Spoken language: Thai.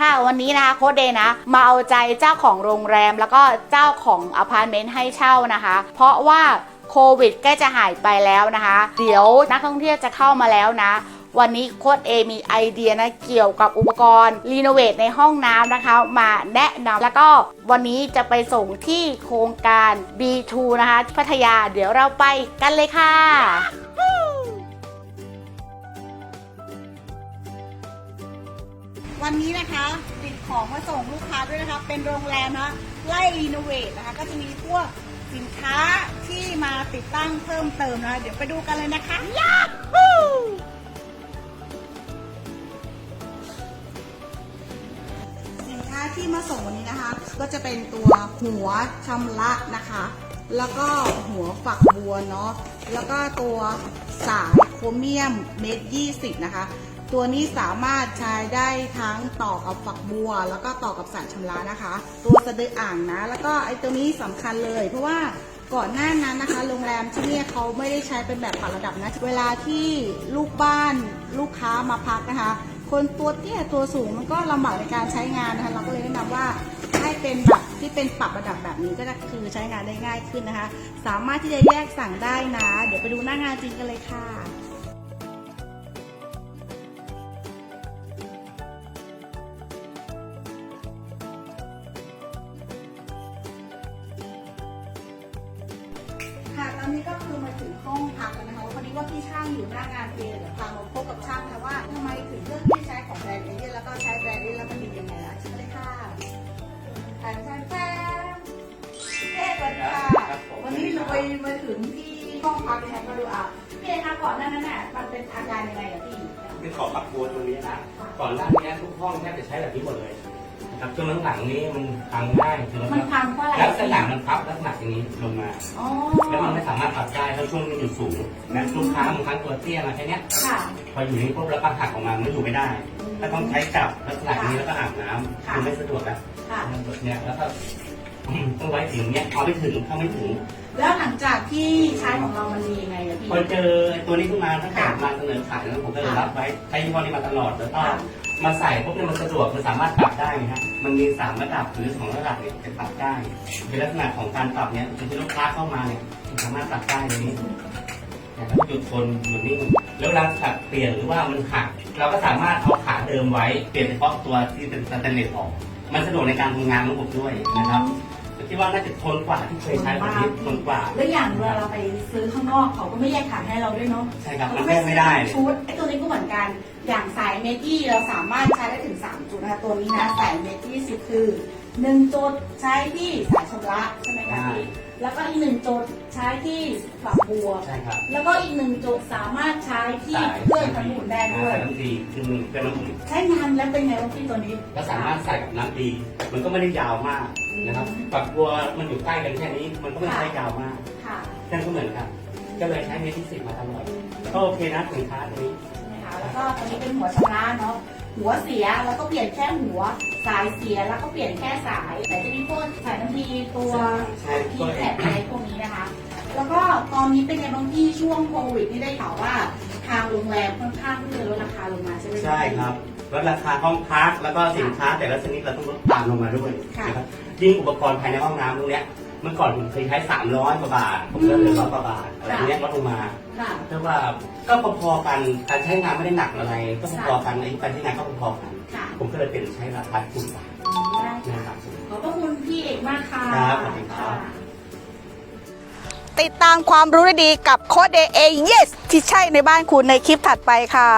ค่ะวันนี้นะคะโค้ดเดย์นะมาเอาใจเจ้าของโรงแรม แล้วก็เจ้าของอพาร์ตเมนต์ให้เช่านะคะ เพราะว่าโควิดใกล้จะหายไปแล้วนะคะ เดี๋ยวนักท่องเที่ยวจะเข้ามาแล้วนะ วันนี้โค้ดเอมีไอเดียนะเกี่ยวกับอุปกรณ์รีโนเวทในห้องน้ำนะคะ มาแนะนำแล้วก็วันนี้จะไปส่งที่โครงการ B2 นะคะพัทยาเดี๋ยวเราไปกันเลยค่ะ วันนี้นะคะติดของมาส่งลูกค้าด้วยนะคะ เป็นโรงแรมนะไล่รีโนเวทนะคะ ก็จะมีพวกสินค้าที่มาติดตั้งเพิ่มเติมนะคะเดี๋ยวไปดูกันเลยนะคะยาฮูสินค้าที่มาส่งวันนี้นะคะ ก็จะเป็นตัวหัวชำระนะคะ แล้วก็หัวฝักบัวเนาะแล้วก็ตัวสายโครเมียมเมตรยี่สิบนะคะ ตัวนี้สามารถใช้ได้ทั้งต่อกับฝักบัว แล้วก็ต่อกับสายชำระนะคะ ตัวสะดืออ่างนะ แล้วก็ไอ้ตัวนี้สำคัญเลย เพราะว่าก่อนหน้านั้นนะคะ โรงแรมที่เนี่ยเขาไม่ได้ใช้เป็นแบบปรับระดับนะ เวลาที่ลูกบ้านลูกค้ามาพักนะคะ คนตัวเตี้ยตัวสูงมันก็ลำบากในการใช้งานนะคะ เราก็เลยแนะนำว่าให้เป็นแบบที่เป็นปรับระดับแบบนี้ก็จะคือใช้งานได้ง่ายขึ้นนะคะ สามารถที่จะแยกสั่งได้นะ เดี๋ยวไปดูหน้างานจริงกันเลยค่ะ ถึงห้องพักนะคะพอดีว่าพี่ช่างอยู่หน้างานเองเดี๋ยวพามาพบกับช่างนะว่าทำไมถึงเลือกที่ใช้ของแบรนด์เอเย่นแล้วก็ใช้แบรนด์เอเย่นแล้วมันดียังไงล่ะเชิญเลยค่ะแฟนแฟนแฟนเอ๊ะสวัสดีค่ะวันนี้เราไปมาถึงที่ห้องพักนะคะมาดูอะพี่เอคะก่อนหน้านั้นน่ะมันเป็นอาการยังไงอะพี่คือขอปรับตัวตรงนี้นะก่อนหน้านี้ทุกห้องแทบจะใช้แบบนี้หมดเลย ครับช่วงหลังๆนี้มันพังง่ายคือมันพังเพราะอะไรลักษณะมันพับลักษณะอย่างนี้ลงมาอ๋อ แล้วมันไม่สามารถปรับได้เพราะช่วงนี้มันอยู่สูงนะลูกค้าบางครั้งตัวเตี้ยมาแค่เนี้ยค่ะ พออยู่นี่ปุ๊บแล้วก็หักออกมามันอยู่ไม่ได้ถ้าต้องใช้จับลักษณะอย่างนี้แล้วก็อาบน้ำคือไม่สะดวกแล้วค่ะ เนี่ยแล้วก็ ต้องไว้ถึงเนี้ยเอาไม่ถึงเข้าไม่ถึง แล้วหลังจาก ที่ใช้ของเรามันดียังไงอะพี่ พอเจอตัวนี้ขึ้นมาตั้งแต่มาเสนอขายแล้วผมก็เลยรับไว้ใช้ยี่ห้อนี้มาตลอดแล้วก็ค่ะมาใส่ปุ๊บเนี่ยมันสะดวกมันสามารถปรับได้นะฮะมันมีสามระดับหรือสองระดับเนี่ยจะปรับได้เป็นลักษณะของการปรับเนี่ยคือลูกค้าเข้ามาเนี่ยมันสามารถปรับได้ตรงนี้แต่ถ้าหยุดทนหยุดนิ่งแล้วเวลาปรับเปลี่ยนหรือว่ามันหักเราก็สามารถเอาขาเดิมไว้เปลี่ยนเฉพาะตัวที่เป็นสแตนเลสออก มันสะดวกในการทำงานของผมด้วยนะครับ คิดว่าน่าจะทนกว่าที่เคยใช้แบบนี้ทนกว่า แล้วอย่างเวลาเราไปซื้อข้างนอกเขาก็ไม่แยกขายให้เราด้วยเนาะใช่ครับมันแยกไม่ได้ชุดไอ้ตัวนี้ก็เหมือนกัน อย่างสายเมจี้เราสามารถใช้ได้ถึง 3 จุดนะคะตัวนี้นะสายเมจี้สิคือ 1จุดใช้ที่สายชำระใช่ไหมคะพี่แล้วก็อีกหนึ่งจุดใช้ที่ฝักบัว ใช่ครับแล้วก็อีกหนึ่งจุดสามารถใช้ที่สายเครื่องทำหุ่นได้ด้วยสายน้ำดีคือเครื่องน้ำอุ่นใช้งานแล้วเป็นไงบ้างพี่ตัวนี้ก็สามารถใส่กับน้ำดีมันก็ไม่ได้ยาวมากนะครับฝักบัวมันอยู่ใกล้กันแค่นี้มันก็ไม่ได้ยาวมากค่ะนั่นก็เหมือนกันก็เลยใช้เมทิสิบมาตลอดก็โอเคนะสินค้าตัวนี้ใช่ไหมคะแล้วก็ตัวนี้เป็นหัวชำระเนาะ หัวเสียแล้วก็เปลี่ยนแค่หัว สายเสียแล้วก็เปลี่ยนแค่สาย แต่จะมีพวกสายน้ำดีตัวใช่ที่ตัวแผเองอะไรพวกนี้นะคะ แล้วก็ตอนนี้เป็นไงบ้างที่ช่วงโควิดนี่ได้ข่าวว่าทางโรงแรมค่อนข้างที่จะลดราคาลงมาใช่ไหมะใช่ครับลดราคาห้องพักแล้วก็สินค้าแต่ละชนิดเราต้องลดตามลงมาด้วยค่ะนะครับยิ่งอุปกรณ์ภายในห้องน้ำตรงเนี้ย เมื่อก่อนผมเคยใช้300กว่าบาทผมก็เหลือร้อยกว่าบาทอะไรเนี้ยลดลงมาค่ะแต่ว่าก็พอๆกันการใช้งานไม่ได้หนักอะไร ก็พอๆกันอายุการใช้งานก็พอๆกัน ค่ะ ผมก็เลยเป็นใช้ราคาถูกกว่าได้นะคค่ะรับ ขอบพระคุณพี่เอกมากค่ะครับสวัสดีครับติดตามความรู้ดีๆกับโค้ดเดย์เอเยสที่ใช่ในบ้านคุณในคลิปถัดไปค่ะ